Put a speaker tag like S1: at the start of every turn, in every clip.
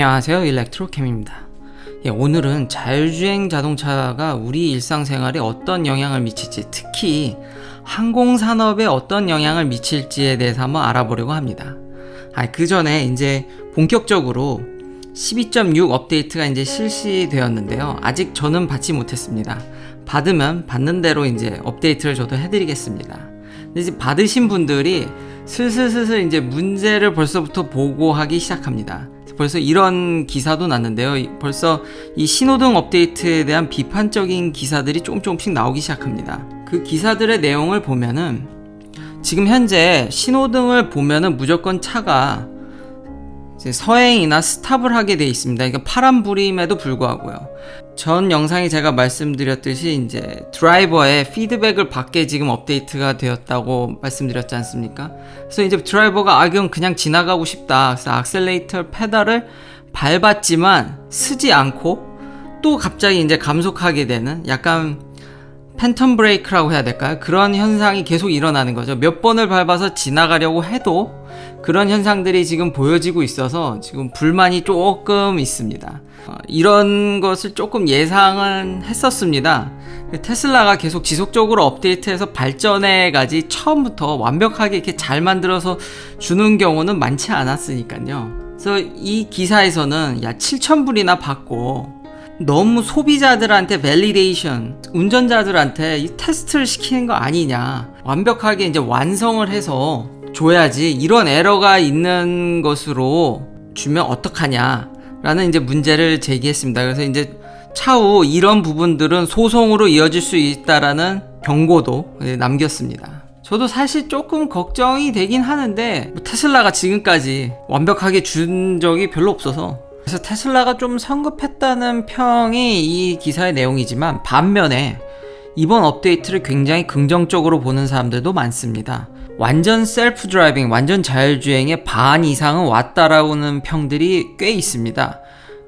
S1: 안녕하세요 일렉트로캠입니다. 예, 오늘은 자율주행 자동차가 우리 일상생활에 어떤 영향을 미칠지 특히 항공산업에 어떤 영향을 미칠지에 대해서 한번 알아보려고 합니다. 아, 그 전에 이제 본격적으로 12.6 업데이트가 이제 실시되었는데요. 아직 저는 받지 못했습니다. 받으면 받는 대로 이제 업데이트를 저도 해드리겠습니다. 근데 이제 받으신 분들이 슬슬슬슬 이제 문제를 벌써부터 보고하기 시작합니다. 벌써 이런 기사도 났는데요. 이- 벌써 이 신호등 업데이트에 대한 비판적인 기사들이 조금 조금씩 나오기 시작합니다. 그 기사들의 내용을 보면은 지금 현재 신호등을 보면은 무조건 차가 서행이나 스탑을 하게 돼 있습니다. 그러니까 파란불임에도 불구하고요. 전 영상에 제가 말씀드렸듯이 이제 드라이버의 피드백을 받게 지금 업데이트가 되었다고 말씀드렸지 않습니까? 그래서 이제 드라이버가 아 이건 그냥 지나가고 싶다. 그래서 악셀레이터 페달을 밟았지만 쓰지 않고 또 갑자기 이제 감속하게 되는 약간 팬텀 브레이크라고 해야 될까요? 그런 현상이 계속 일어나는 거죠. 몇 번을 밟아서 지나가려고 해도 그런 현상들이 지금 보여지고 있어서 지금 불만이 조금 있습니다. 어, 이런 것을 조금 예상은 했었습니다. 테슬라가 계속 지속적으로 업데이트해서 발전해가지 처음부터 완벽하게 이렇게 잘 만들어서 주는 경우는 많지 않았으니까요. 그래서 이 기사에서는 야 7,000불이나 받고 너무 소비자들한테 밸리데이션, 운전자들한테 이 테스트를 시키는 거 아니냐. 완벽하게 이제 완성을 해서 줘야지 이런 에러가 있는 것으로 주면 어떡하냐. 라는 이제 문제를 제기했습니다. 그래서 이제 차후 이런 부분들은 소송으로 이어질 수 있다라는 경고도 예, 남겼습니다. 저도 사실 조금 걱정이 되긴 하는데 뭐 테슬라가 지금까지 완벽하게 준 적이 별로 없어서 그래서 테슬라가 좀 성급했다는 평이 이 기사의 내용이지만 반면에 이번 업데이트를 굉장히 긍정적으로 보는 사람들도 많습니다. 완전 셀프 드라이빙, 완전 자율주행의 반 이상은 왔다라고는 평들이 꽤 있습니다.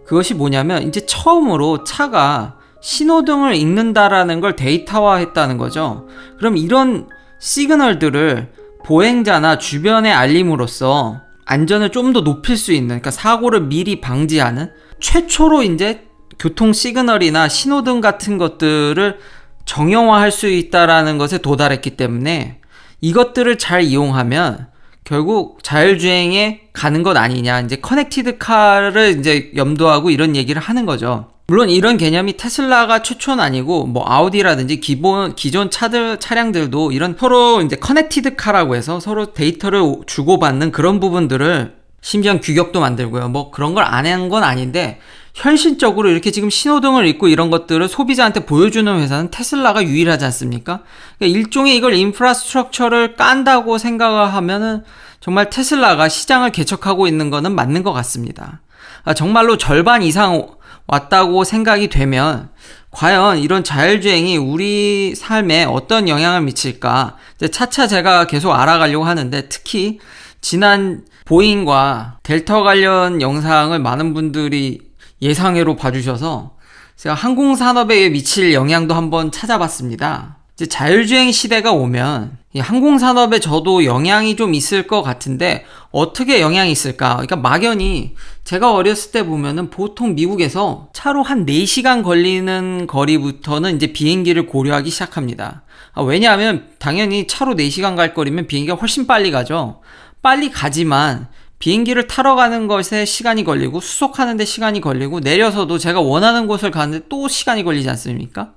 S1: 그것이 뭐냐면 이제 처음으로 차가 신호등을 읽는다라는 걸 데이터화 했다는 거죠. 그럼 이런 시그널들을 보행자나 주변에 알림으로써 안전을 좀 더 높일 수 있는, 그러니까 사고를 미리 방지하는 최초로 이제 교통 시그널이나 신호등 같은 것들을 정형화할 수 있다라는 것에 도달했기 때문에 이것들을 잘 이용하면 결국 자율주행에 가는 것 아니냐. 이제 커넥티드 카를 이제 염두하고 이런 얘기를 하는 거죠. 물론 이런 개념이 테슬라가 최초는 아니고 뭐 아우디라든지 기본 기존 차들 차량들도 이런 서로 이제 커넥티드 카라고 해서 서로 데이터를 주고받는 그런 부분들을 심지어 규격도 만들고요. 뭐 그런 걸 안 한 건 아닌데 현실적으로 이렇게 지금 신호등을 읽고 이런 것들을 소비자한테 보여주는 회사는 테슬라가 유일하지 않습니까? 그러니까 일종의 이걸 인프라스트럭처를 깐다고 생각을 하면은 정말 테슬라가 시장을 개척하고 있는 거는 맞는 것 같습니다. 아, 정말로 절반 이상 왔다고 생각이 되면 과연 이런 자율주행이 우리 삶에 어떤 영향을 미칠까? 차차 제가 계속 알아가려고 하는데 특히 지난 보잉과 델타 관련 영상을 많은 분들이 예상외로 봐주셔서 제가 항공산업에 미칠 영향도 한번 찾아봤습니다. 이제 자율주행 시대가 오면 이 항공 산업에 저도 영향이 좀 있을 것 같은데 어떻게 영향이 있을까? 그러니까 막연히 제가 어렸을 때 보면은 보통 미국에서 차로 한 4시간 걸리는 거리부터는 이제 비행기를 고려하기 시작합니다. 아, 왜냐하면 당연히 차로 4시간 갈 거리면 비행기가 훨씬 빨리 가죠. 빨리 가지만 비행기를 타러 가는 것에 시간이 걸리고 수속하는데 시간이 걸리고 내려서도 제가 원하는 곳을 가는데 또 시간이 걸리지 않습니까?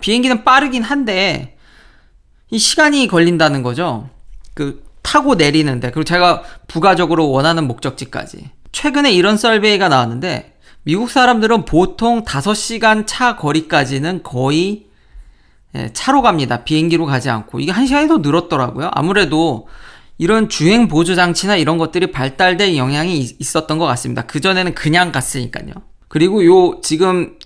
S1: 비행기는 빠르긴 한데 이 시간이 걸린다는 거죠. 그 타고 내리는데 그리고 제가 부가적으로 원하는 목적지까지. 최근에 이런 썰베이가 나왔는데 미국 사람들은 보통 5시간 차 거리까지는 거의 예, 차로 갑니다. 비행기로 가지 않고. 이게 한 시간이 더 늘었더라고요. 아무래도 이런 주행 보조 장치나 이런 것들이 발달된 영향이 있- 있었던 것 같습니다. 그전에는 그냥 갔으니까요. 그리고 요 지금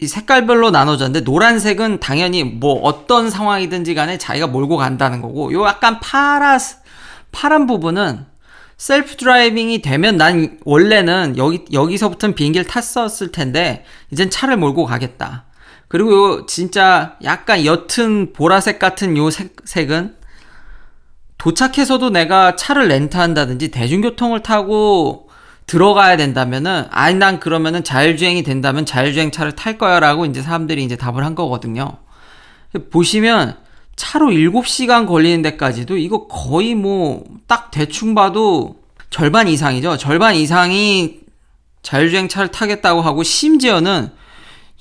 S1: 이 색깔별로 나눠졌는데 노란색은 당연히 뭐 어떤 상황이든지 간에 자기가 몰고 간다는 거고 요 약간 파라 파란 부분은 셀프 드라이빙이 되면 난 원래는 여기 여기서부터는 비행기를 탔었을 텐데 이젠 차를 몰고 가겠다. 그리고 요 진짜 약간 옅은 보라색 같은 요 색, 색은 도착해서도 내가 차를 렌트한다든지 대중교통을 타고 들어가야 된다면은 아니 난 그러면은 자율주행이 된다면 자율주행 차를 탈 거야라고 이제 사람들이 이제 답을 한 거거든요. 보시면 차로 7시간 걸리는 데까지도 이거 거의 뭐 딱 대충 봐도 절반 이상이죠. 절반 이상이 자율주행 차를 타겠다고 하고 심지어는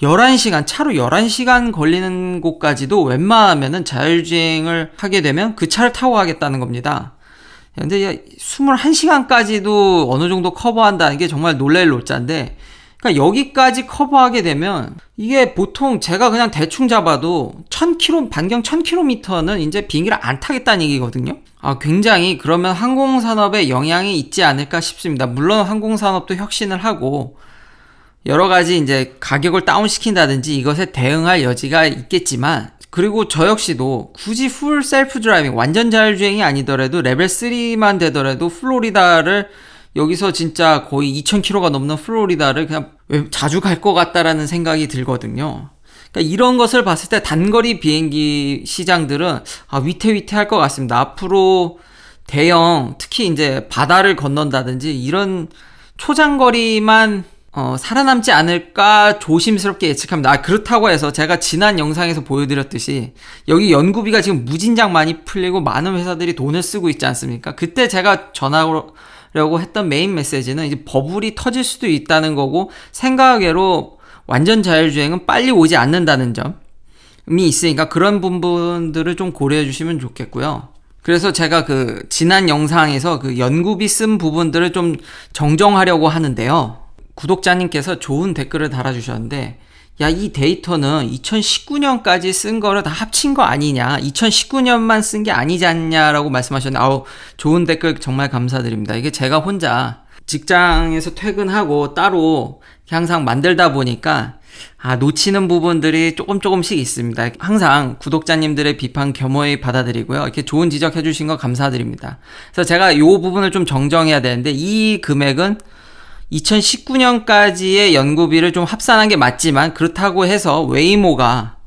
S1: 11시간, 차로 11시간 걸리는 곳까지도 웬만하면은 자율주행을 하게 되면 그 차를 타고 가겠다는 겁니다. 근데 21시간까지도 어느 정도 커버한다는 게 정말 놀랄 노자인데, 그러니까 여기까지 커버하게 되면 이게 보통 제가 그냥 대충 잡아도 1000km, 반경 1000km는 이제 비행기를 안 타겠다는 얘기거든요. 아, 굉장히 그러면 항공 산업에 영향이 있지 않을까 싶습니다. 물론 항공 산업도 혁신을 하고 여러 가지 이제 가격을 다운시킨다든지 이것에 대응할 여지가 있겠지만 그리고 저 역시도 굳이 풀 셀프 드라이빙 완전 자율주행이 아니더라도 레벨 3만 되더라도 플로리다를 여기서 진짜 거의 2,000km가 넘는 플로리다를 그냥 자주 갈 것 같다라는 생각이 들거든요. 그러니까 이런 것을 봤을 때 단거리 비행기 시장들은 아, 위태위태할 것 같습니다. 앞으로 대형 특히 이제 바다를 건넌다든지 이런 초장거리만 어, 살아남지 않을까 조심스럽게 예측합니다. 아, 그렇다고 해서 제가 지난 영상에서 보여드렸듯이 여기 연구비가 지금 무진장 많이 풀리고 많은 회사들이 돈을 쓰고 있지 않습니까? 그때 제가 전하려고 했던 메인 메시지는 이제 버블이 터질 수도 있다는 거고 생각외로 완전 자율주행은 빨리 오지 않는다는 점이 있으니까 그런 부분들을 좀 고려해 주시면 좋겠고요. 그래서 제가 그 지난 영상에서 그 연구비 쓴 부분들을 좀 정정하려고 하는데요. 구독자님께서 좋은 댓글을 달아주셨는데, 야, 이 데이터는 2019년까지 쓴 거를 다 합친 거 아니냐. 2019년만 쓴 게 아니지 않냐라고 말씀하셨는데, 아우, 좋은 댓글 정말 감사드립니다. 이게 제가 혼자 직장에서 퇴근하고 따로 항상 만들다 보니까, 아, 놓치는 부분들이 조금 조금씩 있습니다. 항상 구독자님들의 비판 겸허히 받아들이고요. 이렇게 좋은 지적 해주신 거 감사드립니다. 그래서 제가 이 부분을 좀 정정해야 되는데, 이 금액은 2019년까지의 연구비를 좀 합산한 게 맞지만 그렇다고 해서 웨이모가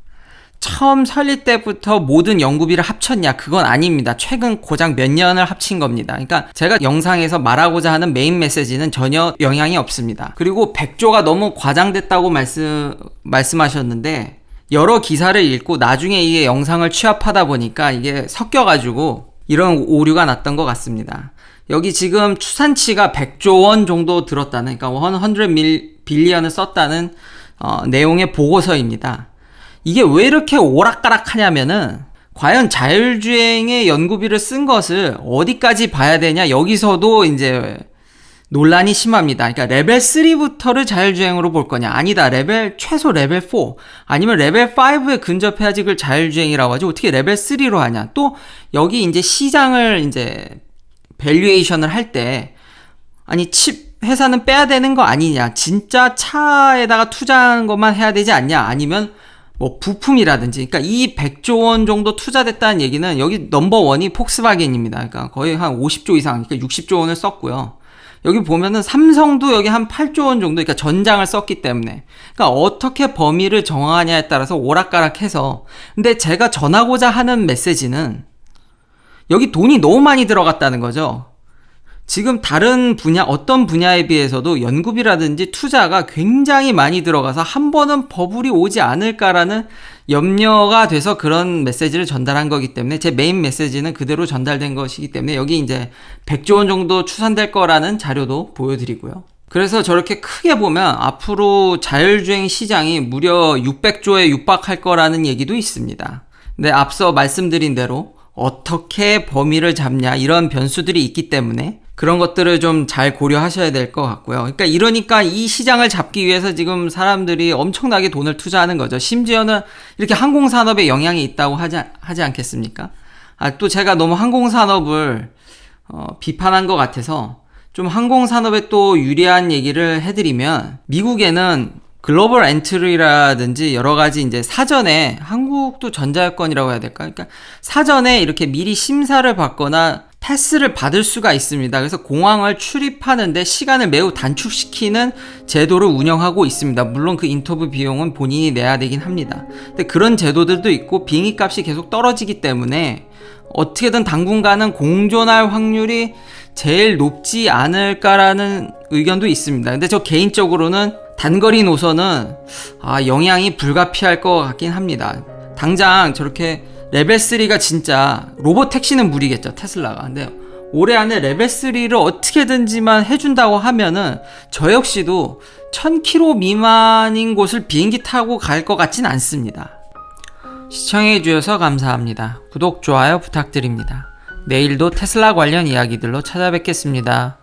S1: 처음 설립 때부터 모든 연구비를 합쳤냐 그건 아닙니다. 최근 고작 몇 년을 합친 겁니다. 그러니까 제가 영상에서 말하고자 하는 메인 메시지는 전혀 영향이 없습니다. 그리고 100조가 너무 과장됐다고 말씀 말씀하셨는데 여러 기사를 읽고 나중에 이게 영상을 취합하다 보니까 이게 섞여 가지고 이런 오류가 났던 것 같습니다. 여기 지금 추산치가 100조 원 정도 들었다는, 그러니까 100 밀, 빌리언을 썼다는 어, 내용의 보고서입니다. 이게 왜 이렇게 오락가락 하냐면은, 과연 자율주행의 연구비를 쓴 것을 어디까지 봐야 되냐, 여기서도 이제 논란이 심합니다. 그러니까 레벨 3부터를 자율주행으로 볼 거냐? 아니다. 레벨 최소 레벨 4 아니면 레벨 5에 근접해야지 그걸 자율주행이라고 하지 어떻게 레벨 3로 하냐? 또 여기 이제 시장을 이제 밸류에이션을 할 때 아니 칩 회사는 빼야 되는 거 아니냐 진짜 차에다가 투자하는 것만 해야 되지 않냐 아니면 뭐 부품이라든지 그러니까 이 100조 원 정도 투자됐다는 얘기는 여기 넘버 원이 폭스바겐입니다 그러니까 거의 한 50조 이상 그러니까 60조 원을 썼고요 여기 보면은 삼성도 여기 한 8조 원 정도 그러니까 전장을 썼기 때문에 그러니까 어떻게 범위를 정하냐에 따라서 오락가락해서 근데 제가 전하고자 하는 메시지는 여기 돈이 너무 많이 들어갔다는 거죠. 지금 다른 분야, 어떤 분야에 비해서도 연구비라든지 투자가 굉장히 많이 들어가서 한 번은 버블이 오지 않을까라는 염려가 돼서 그런 메시지를 전달한 거기 때문에 제 메인 메시지는 그대로 전달된 것이기 때문에 여기 이제 100조 원 정도 추산될 거라는 자료도 보여드리고요. 그래서 저렇게 크게 보면 앞으로 자율주행 시장이 무려 600조에 육박할 거라는 얘기도 있습니다. 근데 앞서 말씀드린 대로 어떻게 범위를 잡냐 이런 변수들이 있기 때문에 그런 것들을 좀 잘 고려하셔야 될 것 같고요. 그러니까 이러니까 이 시장을 잡기 위해서 지금 사람들이 엄청나게 돈을 투자하는 거죠. 심지어는 이렇게 항공산업에 영향이 있다고 하지, 하지 않겠습니까? 아, 또 제가 너무 항공산업을 어, 비판한 것 같아서 좀 항공산업에 또 유리한 얘기를 해드리면 미국에는 글로벌 엔트리라든지 여러 가지 이제 사전에 한국도 전자여권이라고 해야 될까? 그러니까 사전에 이렇게 미리 심사를 받거나 패스를 받을 수가 있습니다. 그래서 공항을 출입하는데 시간을 매우 단축시키는 제도를 운영하고 있습니다. 물론 그 인터뷰 비용은 본인이 내야 되긴 합니다. 근데 그런 제도들도 있고 비행기 값이 계속 떨어지기 때문에 어떻게든 당분간은 공존할 확률이 제일 높지 않을까라는 의견도 있습니다. 근데 저 개인적으로는 단거리 노선은 아, 영향이 불가피할 것 같긴 합니다. 당장 저렇게 레벨 3가 진짜 로봇 택시는 무리겠죠 테슬라가. 근데 올해 안에 레벨 3를 어떻게든지만 해준다고 하면은 저 역시도 1000km 미만인 곳을 비행기 타고 갈 것 같진 않습니다. 시청해주셔서 감사합니다. 구독, 좋아요 부탁드립니다. 내일도 테슬라 관련 이야기들로 찾아뵙겠습니다.